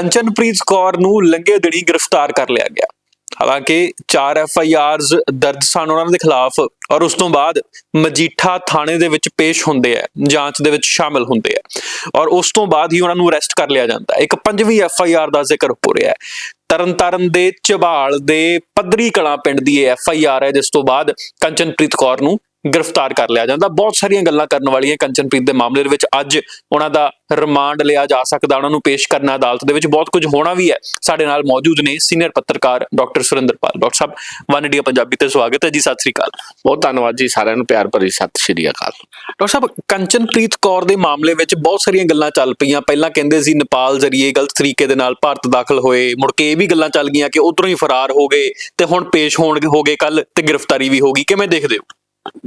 ਕੰਚਨਪ੍ਰੀਤ ਕੌਰ ਨੂੰ ਲੰਘੇ ਦਿਨੀ ਗ੍ਰਿਫਤਾਰ ਕਰ ਲਿਆ ਗਿਆ। ਹਾਲਾਂਕਿ 4 ਐਫ ਆਈ ਆਰਜ਼ ਦਰਜ ਸਨ ਉਹਨਾਂ ਦੇ ਖਿਲਾਫ ਔਰ ਉਸ ਤੋਂ ਬਾਅਦ ਮਜੀਠਾ ਥਾਣੇ ਦੇ ਵਿੱਚ ਪੇਸ਼ ਹੁੰਦੇ ਆ, ਜਾਂਚ ਦੇ ਵਿੱਚ ਸ਼ਾਮਲ ਹੁੰਦੇ ਆ। ਔਰ ਉਸ ਤੋਂ ਬਾਅਦ ਹੀ ਉਹਨਾਂ ਨੂੰ ਅਰੈਸਟ ਕਰ ਲਿਆ ਜਾਂਦਾ। ਇੱਕ ਪੰਜਵੀਂ ਐਫ ਆਈ ਆਰ ਦਾ ਜ਼ਿਕਰ ਹੋ ਰਿਹਾ ਹੈ। ਤਰਨਤਾਰਨ ਦੇ ਝਬਾਲ ਦੇ ਪੱਧਰੀ ਕਲਾਂ ਪਿੰਡ ਦੀ ਇਹ ਐਫ ਆਈ ਆਰ ਹੈ, ਜਿਸ ਤੋਂ ਬਾਅਦ ਕੰਚਨਪ੍ਰੀਤ ਕੌਰ ਨੂੰ ਗ੍ਰਿਫਤਾਰ ਕਰ ਲਿਆ ਜਾਂਦਾ। ਬਹੁਤ ਸਾਰੀਆਂ ਗੱਲਾਂ ਕਰਨ ਵਾਲੀਆਂ ਕੰਚਨਪ੍ਰੀਤ ਦੇ ਮਾਮਲੇ ਦੇ ਵਿੱਚ ਅੱਜ ਉਹਨਾਂ ਦਾ ਰਿਮਾਂਡ ਲਿਆ ਜਾ ਸਕਦਾ। ਉਹਨਾਂ ਨੂੰ ਪੇਸ਼ ਕਰਨਾ ਅਦਾਲਤ ਦੇ ਵਿੱਚ ਬਹੁਤ ਕੁਝ ਹੋਣਾ ਵੀ ਹੈ। ਸਾਡੇ ਨਾਲ ਮੌਜੂਦ ਨੇ ਸੀਨੀਅਰ ਪੱਤਰਕਾਰ ਡਾਕਟਰ ਸੁਰਿੰਦਰਪਾਲ। ਡਾਕਟਰ ਸਾਹਿਬ ਵਨ ਇੰਡੀਆ ਪੰਜਾਬੀ ਤੇ ਸਵਾਗਤ ਹੈ ਜੀ। ਸਤਿ ਸ੍ਰੀ ਅਕਾਲ। ਬਹੁਤ ਧੰਨਵਾਦ ਜੀ ਸਾਰਿਆਂ ਨੂੰ। ਪਿਆਰ ਭਰੀ ਸਤਿ ਸ਼੍ਰੀ ਅਕਾਲ। ਡਾਕਟਰ ਸਾਹਿਬ ਕੰਚਨਪ੍ਰੀਤ ਕੌਰ ਦੇ ਮਾਮਲੇ ਵਿੱਚ ਬਹੁਤ ਸਾਰੀਆਂ ਗੱਲਾਂ ਚੱਲ ਪਈਆਂ। ਪਹਿਲਾਂ ਕਹਿੰਦੇ ਸੀ ਨੇਪਾਲ ਜ਼ਰੀਏ ਗਲਤ ਤਰੀਕੇ ਦੇ ਨਾਲ ਭਾਰਤ ਦਾਖਲ ਹੋਏ। ਮੁੜ ਕੇ ਇਹ ਵੀ ਗੱਲਾਂ ਚੱਲ ਗਈਆਂ ਕਿ ਉਧਰੋਂ ਹੀ ਫਰਾਰ ਹੋ ਗਏ ਤੇ ਹੁਣ ਪੇਸ਼ ਹੋਣਗੇ ਹੋ ਗਏ ਕੱਲ ਤੇ ਗ੍ਰਿਫਤਾਰੀ ਵੀ ਹੋ ਗਈ। ਕਿਵੇਂ ਦੇਖਦੇ ਹੋ?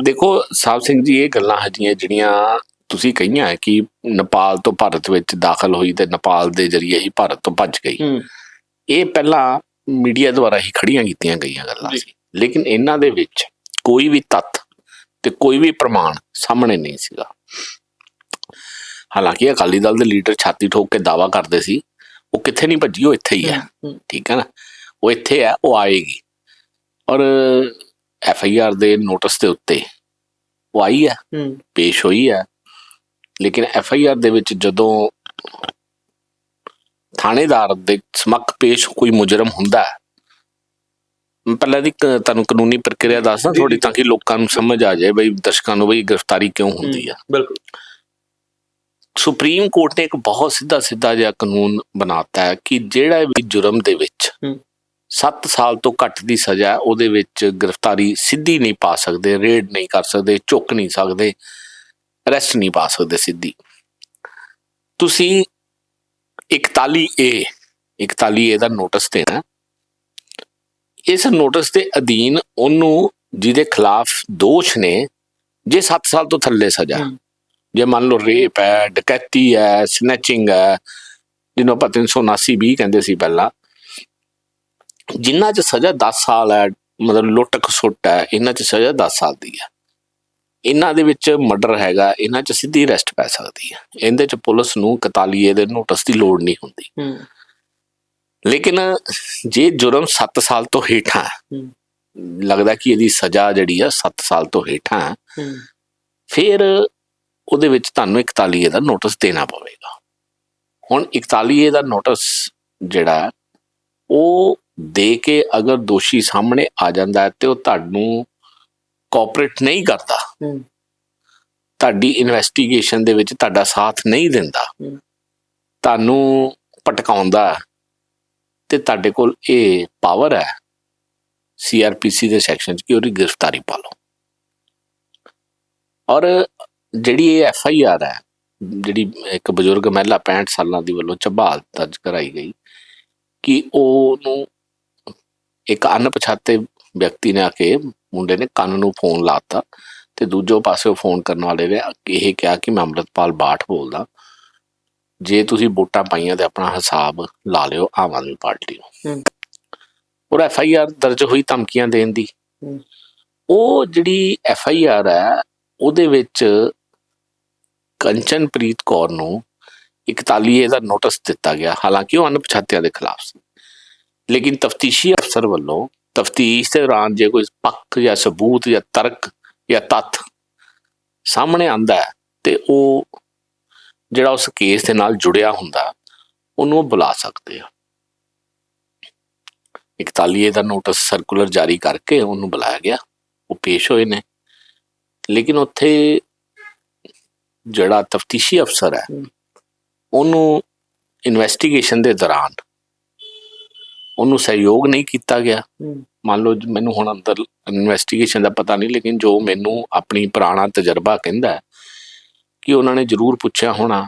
ਦੇਖੋ ਸਾਹਿਬ ਸਿੰਘ ਜੀ ਇਹ ਗੱਲਾਂ ਹੈਗੀਆਂ ਜਿਹੜੀਆਂ ਤੁਸੀਂ ਕਹੀਆਂ ਹੈ ਕਿ ਨੇਪਾਲ ਤੋਂ ਭਾਰਤ ਵਿੱਚ ਦਾਖਲ ਹੋਈ ਤੇ ਨੇਪਾਲ ਦੇ ਜ਼ਰੀਏ ਹੀ ਭਾਰਤ ਤੋਂ ਭੱਜ ਗਈ। ਇਹ ਪਹਿਲਾਂ ਮੀਡੀਆ ਦੁਆਰਾ ਹੀ ਖੜੀਆਂ ਕੀਤੀਆਂ ਗਈਆਂ ਗੱਲਾਂ। ਸੀ। ਲੇਕਿਨ ਇਹਨਾਂ ਦੇ ਵਿੱਚ ਕੋਈ ਵੀ ਤੱਥ ਤੇ ਕੋਈ ਵੀ ਪ੍ਰਮਾਣ ਸਾਹਮਣੇ ਨਹੀਂ ਸੀਗਾ। ਹਾਲਾਂਕਿ ਅਕਾਲੀ ਦਲ ਦੇ ਲੀਡਰ ਛਾਤੀ ਠੋਕ ਕੇ ਦਾਵਾ ਕਰਦੇ ਸੀ ਉਹ ਕਿੱਥੇ ਨਹੀਂ ਭੱਜੀ ਉਹ ਇੱਥੇ ਹੀ ਹੈ। ਠੀਕ ਹੈ ਨਾ? ਉਹ ਇੱਥੇ ਹੈ ਉਹ ਆਏਗੀ। ਔਰ ਐਫ ਆਈ ਆਰ ਦੇ ਨੋਟਿਸ ਦੇ ਉੱਤੇ ਉਹ ਆਈ ਹੈ ਪੇਸ਼ ਹੋਈ ਹੈ ਲੇਕਿਨ ਐਫ ਆਈ ਆਰ ਦੇ ਵਿੱਚ ਜਦੋਂ ਥਾਣੇਦਾਰ ਦੇ ਸਮੱਖ ਪੇਸ਼ ਕੋਈ ਮੁਜਰਮ ਹੁੰਦਾ ਹੈ ਪਹਿਲਾਂ ਦੀ ਤੁਹਾਨੂੰ ਕਾਨੂੰਨੀ ਪ੍ਰਕਿਰਿਆ ਦੱਸਦਾ ਥੋੜੀ। ਤਾਂ ਕਿ ਲੋਕਾਂ ਨੂੰ ਸਮਝ ਆ ਜਾਏ ਬਈ ਦਰਸ਼ਕਾਂ ਨੂੰ ਬਈ ਗ੍ਰਿਫਤਾਰੀ ਕਿਉਂ ਹੁੰਦੀ ਆ ਬਿਲਕੁਲ ਸੁਪਰੀਮ ਕੋਰਟ ਨੇ ਇੱਕ ਬਹੁਤ ਸਿੱਧਾ ਸਿੱਧਾ ਜਿਹਾ ਕਾਨੂੰਨ ਬਣਾਤਾ ਹੈ ਕਿ ਜਿਹੜਾ ਵੀ ਜੁਰਮ ਦੇ ਵਿੱਚ। 7 ਸਾਲ ਤੋਂ ਘੱਟ ਦੀ ਸਜ਼ਾ ਉਹਦੇ ਵਿੱਚ ਗ੍ਰਿਫਤਾਰੀ ਸਿੱਧੀ ਨਹੀਂ ਪਾ ਸਕਦੇ ਰੇਡ ਨਹੀਂ ਕਰ ਸਕਦੇ ਚੁੱਕ ਨਹੀਂ ਸਕਦੇ ਅਰੈਸਟ ਨਹੀਂ ਪਾ ਸਕਦੇ ਸਿੱਧੀ ਤੁਸੀਂ 41 ਏ 41 ਏ ਦਾ ਨੋਟਿਸ ਦੇਣਾ ਇਸ ਨੋਟਿਸ ਦੇ ਅਧੀਨ ਉਹਨੂੰ ਜਿਹਦੇ ਖਿਲਾਫ ਦੋਸ਼ ਨੇ ਜੇ 7 ਸਾਲ ਤੋਂ ਥੱਲੇ ਸਜ਼ਾ। ਜੇ ਮੰਨ ਲਓ ਰੇਪ ਹੈ ਡਕੈਤੀ ਹੈ ਸਨੈਚਿੰਗ ਹੈ ਜਿਹਨੂੰ ਆਪਾਂ 379 ਵੀ ਕਹਿੰਦੇ ਸੀ ਪਹਿਲਾਂ ਜਿਨ੍ਹਾਂ 'ਚ ਸਜ਼ਾ 10 ਸਾਲ ਹੈ ਮਤਲਬ ਲੁੱਟ ਖਸੁੱਟ ਹੈ ਇਹਨਾਂ 'ਚ ਸਜ਼ਾ 10 ਸਾਲ ਦੀ ਹੈ। ਇਹਨਾਂ ਦੇ ਵਿੱਚ ਮਰਡਰ ਹੈਗਾ ਇਹਨਾਂ 'ਚ ਸਿੱਧੀ ਅਰੈਸਟ ਪੈ ਸਕਦੀ ਹੈ। ਇਹਦੇ 'ਚ ਪੁਲਿਸ ਨੂੰ 41 ਦੇ ਨੋਟਿਸ ਦੀ ਲੋੜ ਨਹੀਂ ਹੁੰਦੀ। ਲੇਕਿਨ ਜੇ ਜੁਰਮ 7 ਸਾਲ ਤੋਂ ਹੇਠਾਂ ਹੈ ਲੱਗਦਾ ਕਿ ਇਹਦੀ ਸਜ਼ਾ ਜਿਹੜੀ ਆ 7 ਸਾਲ ਤੋਂ ਹੇਠਾਂ ਹੈ ਫਿਰ ਉਹਦੇ ਵਿੱਚ ਤੁਹਾਨੂੰ 41 ਦਾ ਨੋਟਿਸ ਦੇਣਾ ਪਵੇਗਾ। ਹੁਣ 41 ਦਾ ਨੋਟਿਸ ਜਿਹੜਾ ਉਹ ਦੇ ਕੇ ਅਗਰ ਦੋਸ਼ੀ ਸਾਹਮਣੇ ਆ ਜਾਂਦਾ ਹੈ ਤੇ ਉਹ ਤੁਹਾਨੂੰ ਕੋਆਪਰੇਟ ਨਹੀਂ ਕਰਦਾ। ਤੁਹਾਡੀ ਇਨਵੈਸਟੀਗੇਸ਼ਨ ਦੇ ਵਿੱਚ ਤੁਹਾਡਾ ਸਾਥ ਨਹੀਂ ਦਿੰਦਾ। ਤੁਹਾਨੂੰ ਭਟਕਾਉਂਦਾ ਤੇ ਤੁਹਾਡੇ ਕੋਲ ਇਹ ਪਾਵਰ ਹੈ ਸੀਆਰਪੀਸੀ ਦੇ ਸੈਕਸ਼ਨ 'ਚ ਕਿ ਉਹਦੀ ਗ੍ਰਿਫਤਾਰੀ ਪਾ ਲਓ ਔਰ ਜਿਹੜੀ ਇਹ ਐਫ ਆਈ ਆਰ ਹੈ ਜਿਹੜੀ ਇੱਕ ਬਜ਼ੁਰਗ ਮਹਿਲਾ 65 ਸਾਲਾਂ ਦੀ ਵੱਲੋਂ ਝਬਾਲ ਦਰਜ ਕਰਾਈ ਗਈ ਕਿ ਉਹਨੂੰ ਇੱਕ ਅਣਪਛਾਤੇ ਵਿਅਕਤੀ ਨੇ ਆ ਕੇ ਮੁੰਡੇ ਨੇ ਕੰਨ ਨੂੰ ਫੋਨ ਲਾਤਾ ਤੇ ਦੂਜੇ ਪਾਸੇ ਫੋਨ ਕਰਨ ਵਾਲੇ ਨੇ ਇਹ ਕਿਹਾ ਕਿ ਮੈਂ ਅੰਮ੍ਰਿਤਪਾਲ ਬਾਠ ਬੋਲਦਾ। ਜੇ ਤੁਸੀਂ ਵੋਟਾਂ ਪਾਈਆਂ ਤੇ ਆਪਣਾ ਹਿਸਾਬ ਲਾ ਲਿਓ ਆਮ ਆਦਮੀ ਪਾਰਟੀ ਨੂੰ। ਔਰ ਐਫ ਆਈ ਆਰ ਦਰਜ ਹੋਈ ਧਮਕੀਆਂ ਦੇਣ ਦੀ। ਉਹ ਜਿਹੜੀ ਐਫ ਆਈ ਆਰ ਹੈ ਉਹਦੇ ਵਿੱਚ ਕੰਚਨਪ੍ਰੀਤ ਕੌਰ ਨੂੰ 41 ਏ ਦਾ ਨੋਟਿਸ ਦਿੱਤਾ ਗਿਆ। ਹਾਲਾਂਕਿ ਉਹ ਅਣਪਛਾਤਿਆਂ ਦੇ ਖਿਲਾਫ ਸੀ। ਲੇਕਿਨ ਤਫਤੀਸ਼ੀ ਅਫਸਰ ਵੱਲੋਂ ਤਫਤੀਸ਼ ਦੇ ਦੌਰਾਨ ਜੇ ਕੋਈ ਪੱਕ ਜਾਂ ਸਬੂਤ ਜਾਂ ਤਰਕ ਜਾਂ ਤੱਥ ਸਾਹਮਣੇ ਆਂਦਾ ਹੈ ਤੇ ਉਹ ਜਿਹੜਾ ਉਸ ਕੇਸ ਦੇ ਨਾਲ ਜੁੜਿਆ ਹੁੰਦਾ ਉਹਨੂੰ ਉਹ ਬੁਲਾ ਸਕਦੇ ਆ। 41 ਦਾ ਨੋਟਿਸ ਸਰਕੂਲਰ ਜਾਰੀ ਕਰਕੇ ਉਹਨੂੰ ਬੁਲਾਇਆ ਗਿਆ। ਉਹ ਪੇਸ਼ ਹੋਏ ਨੇ। ਲੇਕਿਨ ਉੱਥੇ ਜਿਹੜਾ ਤਫਤੀਸ਼ੀ ਅਫਸਰ ਹੈ। ਉਹਨੂੰ ਇਨਵੈਸਟੀਗੇਸ਼ਨ ਦੇ ਦੌਰਾਨ ਉਹਨੂੰ ਸਹਿਯੋਗ ਨਹੀਂ ਕੀਤਾ ਗਿਆ। ਮੰਨ ਲਓ ਮੈਨੂੰ ਹੁਣ ਅੰਦਰ ਇਨਵੈਸਟੀਗੇਸ਼ਨ ਦਾ ਪਤਾ ਨਹੀਂ ਲੇਕਿਨ ਜੋ ਮੈਨੂੰ ਆਪਣੀ ਪੁਰਾਣਾ ਤਜਰਬਾ ਕਹਿੰਦਾ ਕਿ ਉਹਨਾਂ ਨੇ ਜ਼ਰੂਰ ਪੁੱਛਿਆ ਹੋਣਾ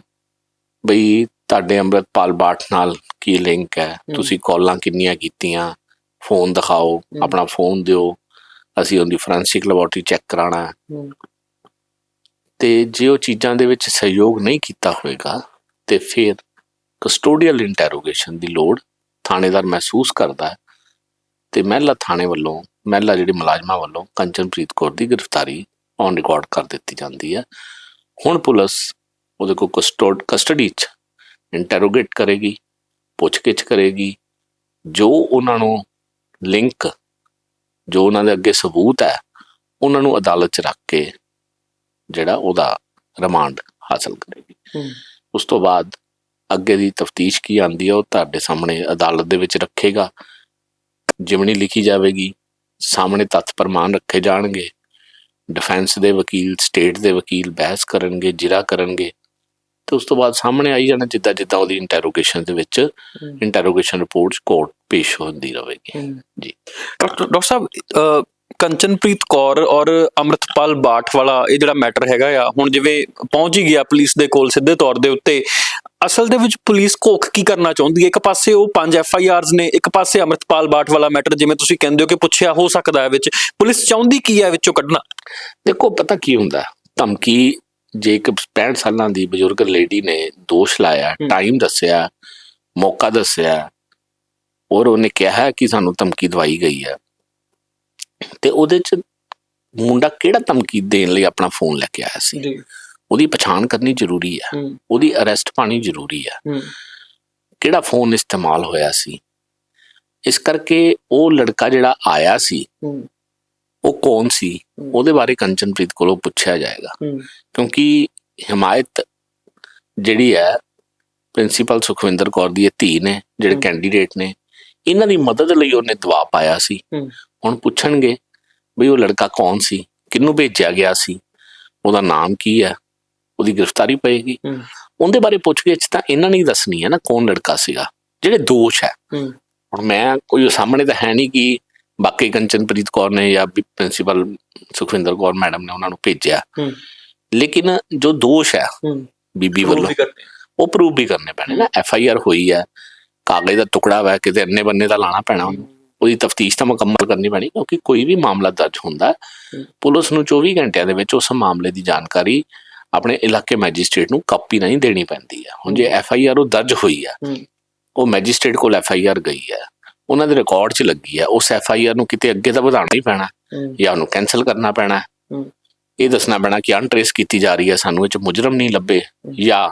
ਬਈ ਤੁਹਾਡੇ ਅੰਮ੍ਰਿਤਪਾਲ ਬਾਠ ਨਾਲ ਕੀ ਲਿੰਕ ਹੈ? ਤੁਸੀਂ ਕਾਲਾਂ ਕਿੰਨੀਆਂ ਕੀਤੀਆਂ? ਫੋਨ ਦਿਖਾਓ ਆਪਣਾ ਫੋਨ ਦਿਓ। ਅਸੀਂ ਉਹਦੀ ਫੋਰੈਂਸਿਕ ਲੈਬੋਰਟਰੀ ਚੈੱਕ ਕਰਾਣਾ ਤੇ ਜੇ ਉਹ ਚੀਜ਼ਾਂ ਦੇ ਵਿੱਚ ਸਹਿਯੋਗ ਨਹੀਂ ਕੀਤਾ ਹੋਵੇਗਾ ਤੇ ਫਿਰ ਕਸਟੋਡੀਅਲ ਇੰਟਰੋਗੇਸ਼ਨ ਦੀ ਲੋੜ ਥਾਣੇਦਾਰ ਮਹਿਸੂਸ ਕਰਦਾ ਹੈ ਤੇ ਮਹਿਲਾ ਥਾਣੇ ਵੱਲੋਂ ਮਹਿਲਾ ਜਿਹੜੀ ਮੁਲਾਜ਼ਮਾਂ ਵੱਲੋਂ ਕੰਚਨਪ੍ਰੀਤ ਕੌਰ ਦੀ ਗ੍ਰਿਫਤਾਰੀ ਔਨ ਰਿਕਾਰਡ ਕਰ ਦਿੱਤੀ ਜਾਂਦੀ ਹੈ। ਹੁਣ ਪੁਲਿਸ ਉਹਦੇ ਕੋ ਕਸਟੋਡ ਕਸਟਡੀ ਚ ਇੰਟਰੋਗੇਟ ਕਰੇਗੀ ਪੁੱਛਗਿੱਛ ਕਰੇਗੀ। ਜੋ ਉਹਨਾਂ ਨੂੰ ਲਿੰਕ ਜੋ ਉਹਨਾਂ ਦੇ ਅੱਗੇ ਸਬੂਤ ਹੈ ਉਹਨਾਂ ਨੂੰ ਅਦਾਲਤ 'ਚ ਰੱਖ ਕੇ ਜਿਹੜਾ ਉਹਦਾ ਰਿਮਾਂਡ ਹਾਸਲ ਕਰੇਗੀ। ਉਸ ਤੋਂ ਬਾਅਦ ਅੱਗੇ ਦੀ ਤਫਤੀਸ਼ ਕੀ ਆਂਦੀ ਹੈ ਉਹ ਤੁਹਾਡੇ ਸਾਹਮਣੇ ਅਦਾਲਤ ਦੇ ਵਿੱਚ ਰੱਖੇਗਾ। ਜਿਮਣੀ ਲਿਖੀ ਜਾਵੇਗੀ ਸਾਹਮਣੇ ਤੱਥ ਪ੍ਰਮਾਣ ਰੱਖੇ ਜਾਣਗੇ। ਡਿਫੈਂਸ ਦੇ ਵਕੀਲ ਸਟੇਟ ਦੇ ਵਕੀਲ ਬਹਿਸ ਕਰਨਗੇ ਜਿਰਾ ਕਰਨਗੇ। ਤੇ ਉਸ ਤੋਂ ਬਾਅਦ ਸਾਹਮਣੇ ਆਈ ਜਾਣਾ ਜਿੱਦਾਂ ਜਿੱਦਾਂ ਉਹਦੀ ਇੰਟਰੋਗੇਸ਼ਨ ਦੇ ਵਿੱਚ ਇੰਟਰੋਗੇਸ਼ਨ ਰਿਪੋਰਟਸ ਕੋਰਟ ਪੇਸ਼ ਹੁੰਦੀ ਰਹੇਗੀ। ਜੀ। ਡਾਕਟਰ ਡਾਕਟਰ ਸਾਹਿਬ ਕੰਚਨਪ੍ਰੀਤ ਕੌਰ ਔਰ ਅੰਮ੍ਰਿਤਪਾਲ ਬਾਠ ਵਾਲਾ ਇਹ ਜਿਹੜਾ ਮੈਟਰ ਹੈਗਾ ਆ ਹੁਣ ਜਿਵੇਂ ਪਹੁੰਚ ਹੀ ਗਿਆ ਪੁਲਿਸ ਦੇ ਕੋਲ ਸਿੱਧੇ ਤੌਰ ਦੇ ਉੱਤੇ ਅਸਲ ਦੇ ਵਿੱਚ ਪੁਲਿਸ ਕੋਖ ਕੀ ਕਰਨਾ ਚਾਹੁੰਦੀ ਹੈ ਇੱਕ ਪਾਸੇ ਉਹ ਪੰਜ ਐਫ ਆਈ ਆਰਸ ਨੇ ਇੱਕ ਪਾਸੇ ਅੰਮ੍ਰਿਤਪਾਲ ਬਾਠ ਵਾਲਾ ਮੈਟਰ ਜਿਵੇਂ ਤੁਸੀਂ ਕਹਿੰਦੇ ਹੋ ਕਿ ਪੁੱਛਿਆ ਹੋ ਸਕਦਾ ਹੈ ਵਿੱਚ ਪੁਲਿਸ ਚਾਹੁੰਦੀ ਕੀ ਹੈ ਵਿੱਚੋਂ ਕੱਢਣਾ ਦੇਖੋ ਪਤਾ ਕੀ ਹੁੰਦਾ? ਧਮਕੀ ਜੇ ਇੱਕ 65 ਸਾਲਾਂ ਦੀ ਬਜ਼ੁਰਗ ਲੇਡੀ ਨੇ ਦੋਸ਼ ਲਾਇਆ। ਟਾਈਮ ਦੱਸਿਆ ਮੌਕਾ ਦੱਸਿਆ ਔਰ ਉਹਨੇ ਕਿਹਾ ਕਿ ਸਾਨੂੰ ਧਮਕੀ ਦਵਾਈ ਗਈ ਹੈ ਤੇ ਉਹਦੇ ਚ ਮੁੰਡਾ ਕਿਹੜਾ ਧਮਕੀ ਦੇਣ ਲਈ ਆਪਣਾ ਫੋਨ ਲੈ ਕੇ ਆਇਆ ਸੀ? ਜੀ। ਉਹਦੀ ਪਛਾਣ ਕਰਨੀ ਜ਼ਰੂਰੀ ਹੈ। ਉਹਦੀ ਅਰੈਸਟ ਪਾਣੀ ਜ਼ਰੂਰੀ ਹੈ। ਕਿਹੜਾ ਫੋਨ ਇਸਤੇਮਾਲ ਹੋਇਆ ਸੀ? ਇਸ ਕਰਕੇ ਉਹ ਲੜਕਾ ਜਿਹੜਾ ਆਇਆ ਸੀ ਉਹ ਕੌਣ ਸੀ? ਉਹਦੇ ਬਾਰੇ ਕੰਚਨਪ੍ਰੀਤ ਕੋਲੋਂ ਪੁੱਛਿਆ ਜਾਏਗਾ। ਕਿਉਂਕਿ ਹਮਾਇਤ ਜਿਹੜੀ ਹੈ ਪ੍ਰਿੰਸੀਪਲ ਸੁਖਵਿੰਦਰ ਕੌਰ ਦੀ ਇਹ ਧੀ ਨੇ ਜਿਹੜੇ। ਕੈਂਡੀਡੇਟ ਨੇ ਇਹਨਾਂ ਦੀ ਮਦਦ ਲਈ ਉਹਨੇ ਦਬਾਅ ਪਾਇਆ ਸੀ। ਹੁਣ ਪੁੱਛਣਗੇ ਵੀ ਉਹ ਲੜਕਾ ਕੌਣ ਸੀ? ਕਿਹਨੂੰ ਭੇਜਿਆ ਗਿਆ ਸੀ? ਉਹਦਾ ਨਾਮ ਕੀ ਹੈ? ਉਹਦੀ ਗ੍ਰਿਫਤਾਰੀ ਪਏਗੀ। ਉਹਦੇ ਬਾਰੇ ਪੁੱਛਗਿੱਛ ਤਾਂ ਇਹਨਾਂ ਨੇ ਹੀ ਦੱਸਣੀ ਹੈ ਨਾ ਕੌਣ ਲੜਕਾ ਸੀਗਾ ਜਿਹੜੇ ਦੋਸ਼ ਹੈ। ਹੁਣ ਮੈਂ ਕੋਈ ਸਾਹਮਣੇ ਤਾਂ ਹੈ ਨਹੀਂ ਕਿ ਬਾਕੀ ਕੰਚਨਪ੍ਰੀਤ ਕੌਰ ਨੇ ਜਾਂ ਪ੍ਰਿੰਸੀਪਲ ਸੁਖਵਿੰਦਰ ਕੌਰ ਮੈਡਮ ਨੇ ਉਹਨਾਂ ਨੂੰ ਭੇਜਿਆ। ਲੇਕਿਨ ਜੋ ਦੋਸ਼ ਹੈ ਹੂੰ। ਬੀਬੀ ਵੱਲੋਂ ਉਹ ਪ੍ਰੂਵ ਵੀ ਕਰਨੇ ਪੈਣੇ ਨਾ। ਐਫ ਆਈ ਆਰ ਹੋਈ ਹੈ। ਕਾਗਜ਼ ਦਾ ਟੁਕੜਾ ਵਾ ਕਿਤੇ ਅੰਨੇ ਬੰਨੇ ਦਾ ਲਾਣਾ ਪੈਣਾ ਉਹਨੂੰ ਉਹਦੀ ਤਫਤੀਸ਼ ਤਾਂ ਮੁਕੰਮਲ ਕਰਨੀ ਪੈਣੀ ਕਿਉਂਕਿ ਕੋਈ ਵੀ ਮਾਮਲਾ ਦਰਜ ਹੁੰਦਾ। ਪੁਲਿਸ ਨੂੰ 24 ਘੰਟਿਆਂ ਦੇ ਵਿੱਚ ਉਸ ਮਾਮਲੇ ਦੀ ਜਾਣਕਾਰੀ ਆਪਣੇ ਇਲਾਕੇ ਮੈਜਿਸਟ੍ਰੇਟ ਨੂੰ ਕਾਪੀ ਨਹੀਂ ਦੇਣੀ ਪੈਂਦੀ ਹੈ ਹੁਣ ਜੇ ਐਫ ਆਈ ਆਰ ਉਹ ਦਰਜ ਹੋਈ ਹੂੰ। ਉਹ ਮੈਜਿਸਟ੍ਰੇਟ ਕੋਲ ਐਫ ਆਈ ਆਰ ਗਈ ਹੈ ਉਹਨਾਂ ਦੇ ਰਿਕਾਰਡ 'ਚ ਲੱਗੀ ਹੈ ਉਸ ਐਫ ਆਈ ਆਰ ਨੂੰ ਕਿਤੇ ਅੱਗੇ ਤਾਂ ਵਧਾਉਣਾ ਹੀ ਪੈਣਾ ਜਾਂ ਉਹਨੂੰ ਕੈਨਸਲ ਕਰਨਾ ਪੈਣਾ। ਇਹ ਦੱਸਣਾ ਪੈਣਾ ਕਿ ਅਨਟ੍ਰੇਸ ਕੀਤੀ ਜਾ ਰਹੀ ਹੈ ਸਾਨੂੰ ਇਹ 'ਚ ਮੁਜਰਮ ਨਹੀਂ ਲੱਭੇ ਜਾਂ